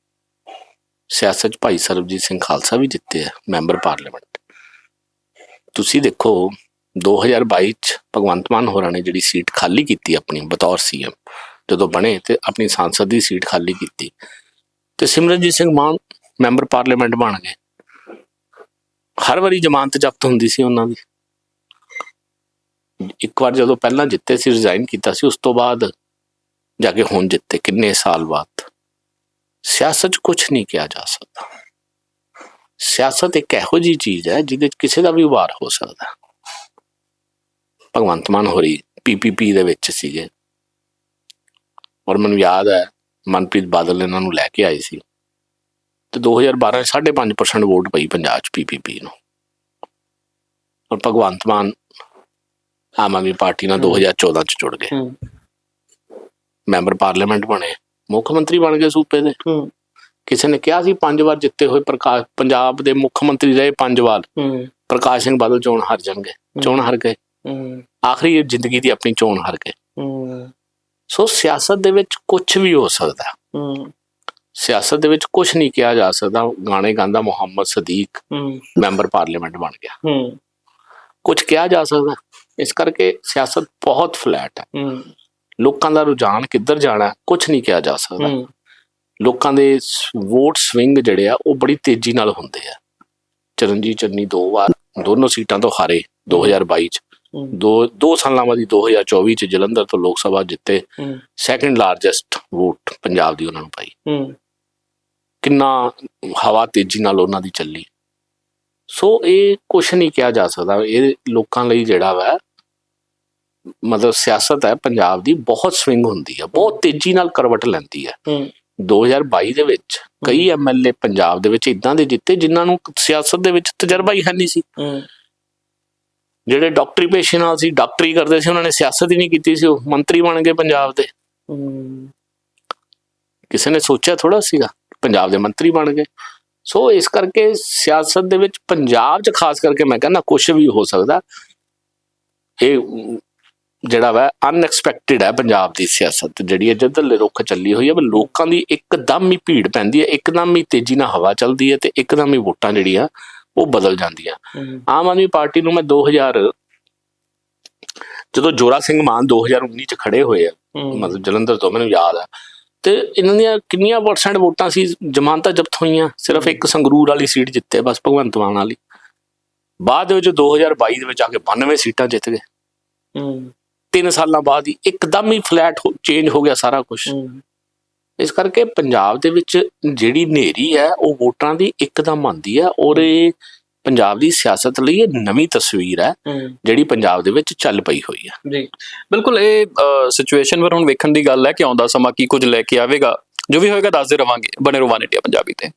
ਸਿਆਸਤ 'ਚ ਭਾਈ ਸਰਬਜੀਤ ਸਿੰਘ ਖਾਲਸਾ ਵੀ ਜਿੱਤੇ ਆ, ਮੈਂਬਰ ਪਾਰਲੀਮੈਂਟ। ਤੁਸੀਂ ਦੇਖੋ 2022 ਚ ਭਗਵੰਤ ਮਾਨ ਹੋਰਾਂ ਨੇ ਜਿਹੜੀ ਸੀਟ ਖਾਲੀ ਕੀਤੀ ਆਪਣੀ, ਬਤੌਰ ਸੀਐਮ, ਜਦੋਂ ਬਣੇ ਤੇ ਆਪਣੀ ਸੰਸਦ ਦੀ ਸੀਟ ਖਾਲੀ ਕੀਤੀ। ਤੇ ਸਿਮਰਨਜੀਤ ਸਿੰਘ ਮਾਨ ਮੈਂਬਰ ਪਾਰਲੀਮੈਂਟ ਬਣ ਗਏ। ਹਰ ਵਾਰੀ ਜ਼ਮਾਨਤ ਜ਼ਬਤ ਹੁੰਦੀ ਸੀ ਉਹਨਾਂ ਦੀ। ਇੱਕ ਵਾਰ ਜਦੋਂ ਪਹਿਲਾਂ ਜਿੱਤੇ ਸੀ ਰਿਜ਼ਾਈਨ ਕੀਤਾ ਸੀ, ਉਸ ਤੋਂ ਬਾਅਦ ਜਾ ਕੇ ਹੁਣ ਜਿੱਤੇ, ਕਿੰਨੇ ਸਾਲ ਬਾਅਦ। ਸਿਆਸਤ 'ਚ ਕੁਝ ਨਹੀਂ ਕਿਹਾ ਜਾ ਸਕਦਾ। ਸਿਆਸਤ ਇੱਕ ਇਹੋ ਜੀ ਚੀਜ਼ ਹੈ, ਜਿਹਦੇ 'ਚ ਕਿਸੇ ਦਾ ਵੀ ਉਭਾਰ ਹੋ ਸਕਦਾ। ਭਗਵੰਤ ਮਾਨ ਹੋਰੀ ਪੀਪੀਪੀ ਦੇ ਵਿੱਚ ਸੀਗੇ। ਔਰ ਮੈਨੂੰ ਯਾਦ ਹੈ ਮਨਪ੍ਰੀਤ ਬਾਦਲ ਇਹਨਾਂ ਨੂੰ ਲੈ ਕੇ ਆਏ ਸੀ। ਤੇ 2012 ਚ 5.5% ਵੋਟ ਪਈ ਪੰਜਾਬ 'ਚ ਪੀਪੀਪੀ ਨੂੰ। ਔਰ ਭਗਵੰਤ ਮਾਨ ਆਮ ਆਦਮੀ ਪਾਰਟੀ ਨਾਲ 2014 ਚ ਜੁੜ ਗਏ। ਮੈਂਬਰ ਪਾਰਲੀਮੈਂਟ ਬਣੇ। ਮੁੱਖ ਮੰਤਰੀ ਬਣ ਗਏ ਸੂਬੇ ਦੇ। ਕਿਸੇ ਨੇ ਕਿਹਾ ਸੀ ਪੰਜ ਵਾਰ ਜਿੱਤੇ ਹੋਏ ਪ੍ਰਕਾਸ਼ ਪੰਜਾਬ ਦੇ ਮੁੱਖ ਮੰਤਰੀ ਰਹੇ ਪੰਜ ਵਾਰ। ਪ੍ਰਕਾਸ਼ ਸਿੰਘ ਬਾਦਲ ਚੋਣ ਹਾਰ ਜਾਣਗੇ। ਚੋਣ ਹਾਰ ਗਏ। ਆਖਰੀ ਜ਼ਿੰਦਗੀ ਦੀ ਆਪਣੀ ਚੋਣ ਹਾਰ ਗਏ। ਸੋ ਸਿਆਸਤ ਦੇ ਵਿੱਚ ਕੁਝ ਵੀ ਹੋ ਸਕਦਾ। ਹੈ। ਸਿਆਸਤ ਦੇ ਵਿੱਚ ਕੁਝ ਨਹੀਂ ਕਿਹਾ ਜਾ ਸਕਦਾ। ਗਾਣੇ ਗਾਉਂਦਾ ਮੁਹੰਮਦ ਸਦੀਕ ਮੈਂਬਰ ਪਾਰਲੀਮੈਂਟ ਬਣ ਗਿਆ। ਕੁਝ ਕਿਹਾ ਜਾ ਸਕਦਾ। ਇਸ ਕਰਕੇ ਸਿਆਸਤ ਬਹੁਤ ਫਲੈਟ ਹੈ। ਲੋਕਾਂ ਦਾ ਰੁਝਾਨ ਕਿੱਧਰ ਜਾਣਾ ਕੁਝ ਨਹੀਂ ਕਿਹਾ ਜਾ ਸਕਦਾ। ਲੋਕਾਂ ਦੇ ਵੋਟ ਸਵਿੰਗ ਜਿਹੜੇ ਆ ਉਹ ਬੜੀ ਤੇਜ਼ੀ ਨਾਲ ਹੁੰਦੇ ਆ। ਚਰਨਜੀਤ ਚੰਨੀ ਦੋ ਵਾਰ ਦੋਨੋਂ ਸੀਟਾਂ ਤੋਂ ਹਾਰੇ 2022 ਚ। ਦੋ ਦੋ ਸਾਲਾਂ ਬਾਅਦ ਹੀ 2024 ਚ ਜਲੰਧਰ ਤੋਂ ਲੋਕ ਸਭਾ ਜਿੱਤੇ। ਸੈਕੰਡ ਲਾਰਜੈਸਟ ਵੋਟ ਪੰਜਾਬ ਦੀ ਉਹਨਾਂ ਨੂੰ ਪਾਈ। ਕਿੰਨਾ ਹਵਾ ਤੇਜ਼ੀ ਨਾਲ ਉਹਨਾਂ ਦੀ ਚੱਲੀ। ਸੋ ਇਹ ਕੁਛ ਨਹੀਂ ਕਿਹਾ ਜਾ ਸਕਦਾ। ਇਹ ਲੋਕਾਂ ਲਈ ਜਿਹੜਾ ਵਾ ਮਤਲਬ ਸਿਆਸਤ ਹੈ ਪੰਜਾਬ ਦੀ ਬਹੁਤ ਸਵਿੰਗ ਹੁੰਦੀ ਹੈ। ਬਹੁਤ ਤੇਜ਼ੀ ਨਾਲ ਕਰਵਟ ਲੈਂਦੀ ਹੈ। 2022 ਦੇ ਵਿੱਚ ਕਈ ਐਮਐਲਏ ਪੰਜਾਬ ਦੇ ਵਿੱਚ ਇਦਾਂ ਦੇ ਜਿੱਤੇ ਜਿਨ੍ਹਾਂ ਨੂੰ ਸਿਆਸਤ ਦੇ ਵਿੱਚ ਤਜਰਬਾ ਹੀ ਹੈ ਨਹੀਂ ਸੀ। ਜਿਹੜੇ ਡਾਕਟਰੀ ਪੇਸ਼ੇ ਨਾਲ ਸੀ, ਡਾਕਟਰੀ ਕਰਦੇ ਸੀ, ਉਹਨਾਂ ਨੇ ਸਿਆਸਤ ਹੀ ਨਹੀਂ ਕੀਤੀ ਸੀ ਉਹ, ਮੰਤਰੀ ਬਣ ਗਏ ਪੰਜਾਬ ਦੇ। ਕਿਸੇ ਨੇ ਸੋਚਿਆ ਥੋੜਾ ਸੀਗਾ, ਪੰਜਾਬ ਦੇ ਮੰਤਰੀ ਬਣ ਗਏ। ਸੋ ਇਸ ਕਰਕੇ ਸਿਆਸਤ ਦੇ ਵਿੱਚ ਪੰਜਾਬ 'ਚ ਖਾਸ ਕਰਕੇ ਮੈਂ ਕਹਿੰਦਾ ਕੁਝ ਵੀ ਹੋ ਸਕਦਾ, ਇਹ ਜਿਹੜਾ ਵਾ ਅਨਐਕਸਪੈਕਟਿਡ ਹੈ ਪੰਜਾਬ ਦੀ ਸਿਆਸਤ, ਜਿਹੜੀ ਹੈ ਜਿੱਧਰਲੇ ਰੁੱਖ ਚੱਲੀ ਹੋਈ ਹੈ, ਵੀ ਲੋਕਾਂ ਦੀ ਇੱਕਦਮ ਹੀ ਭੀੜ ਪੈਂਦੀ ਹੈ, ਇੱਕਦਮ ਹੀ ਤੇਜ਼ੀ ਨਾਲ ਹਵਾ ਚੱਲਦੀ ਹੈ ਤੇ ਇੱਕਦਮ ਹੀ ਵੋਟਾਂ ਜਿਹੜੀਆਂ ਉਹ ਬਦਲ ਜਾਂਦੀਆਂ। ਆਮ ਆਦਮੀ ਪਾਰਟੀ ਨੂੰ ਮੈਂ 2000 ਜਦੋਂ ਜੋਰਾ ਸਿੰਘ ਮਾਨ 2019 ਚ ਖੜੇ ਹੋਏ ਆ ਮਤਲਬ ਜਲੰਧਰ ਤੋਂ ਮੈਨੂੰ ਯਾਦ ਆ ਤੇ ਇਹਨਾਂ ਦੀਆਂ ਕਿੰਨੀਆਂ ਪਰਸੈਂਟ ਵੋਟਾਂ ਸੀ ਜ਼ਮਾਨਤਾਂ ਜ਼ਬਤ ਹੋਈਆਂ ਸਿਰਫ ਇੱਕ ਸੰਗਰੂਰ ਵਾਲੀ ਸੀਟ ਜਿੱਤੇ ਬਸ ਭਗਵੰਤ ਮਾਨ ਵਾਲੀ। ਬਾਅਦ ਦੇ ਵਿੱਚ 2022 ਦੇ ਵਿੱਚ ਆ ਕੇ 92 ਸੀਟਾਂ ਜਿੱਤ ਗਏ। ਤਿੰਨ ਸਾਲਾਂ ਬਾਅਦ ਹੀ ਇੱਕਦਮ ਹੀ ਫਲੈਟ ਚੇਂਜ ਹੋ ਗਿਆ ਸਾਰਾ ਕੁਝ ਇਸ ਕਰਕੇ ਪੰਜਾਬ ਦੇ ਵਿੱਚ ਜਿਹੜੀ ਨੇਰੀ ਹੈ ਉਹ ਵੋਟਾਂ ਦੀ ਇੱਕਦਮ ਆਉਂਦੀ ਹੈ ਔਰ ਇਹ ਪੰਜਾਬ ਦੀ ਸਿਆਸਤ ਲਈ ਇਹ ਨਵੀਂ ਤਸਵੀਰ ਹੈ ਜਿਹੜੀ ਪੰਜਾਬ ਦੇ ਵਿੱਚ ਚੱਲ ਪਈ ਹੋਈ ਹੈ। ਜੀ। ਬਿਲਕੁਲ ਇਹ ਸਿਚੁਏਸ਼ਨ ਪਰ ਹੁਣ ਵੇਖਣ ਦੀ ਗੱਲ ਹੈ ਕਿ ਆਉਂਦਾ ਸਮਾਂ ਕੀ ਕੁਝ ਲੈ ਕੇ ਆਵੇਗਾ ਜੋ ਵੀ ਹੋਏਗਾ ਦੱਸਦੇ ਰਵਾਂਗੇ ਬਣੇ ਰਵਾਨੇ ਇੰਡੀਆ ਪੰਜਾਬੀ ਤੇ।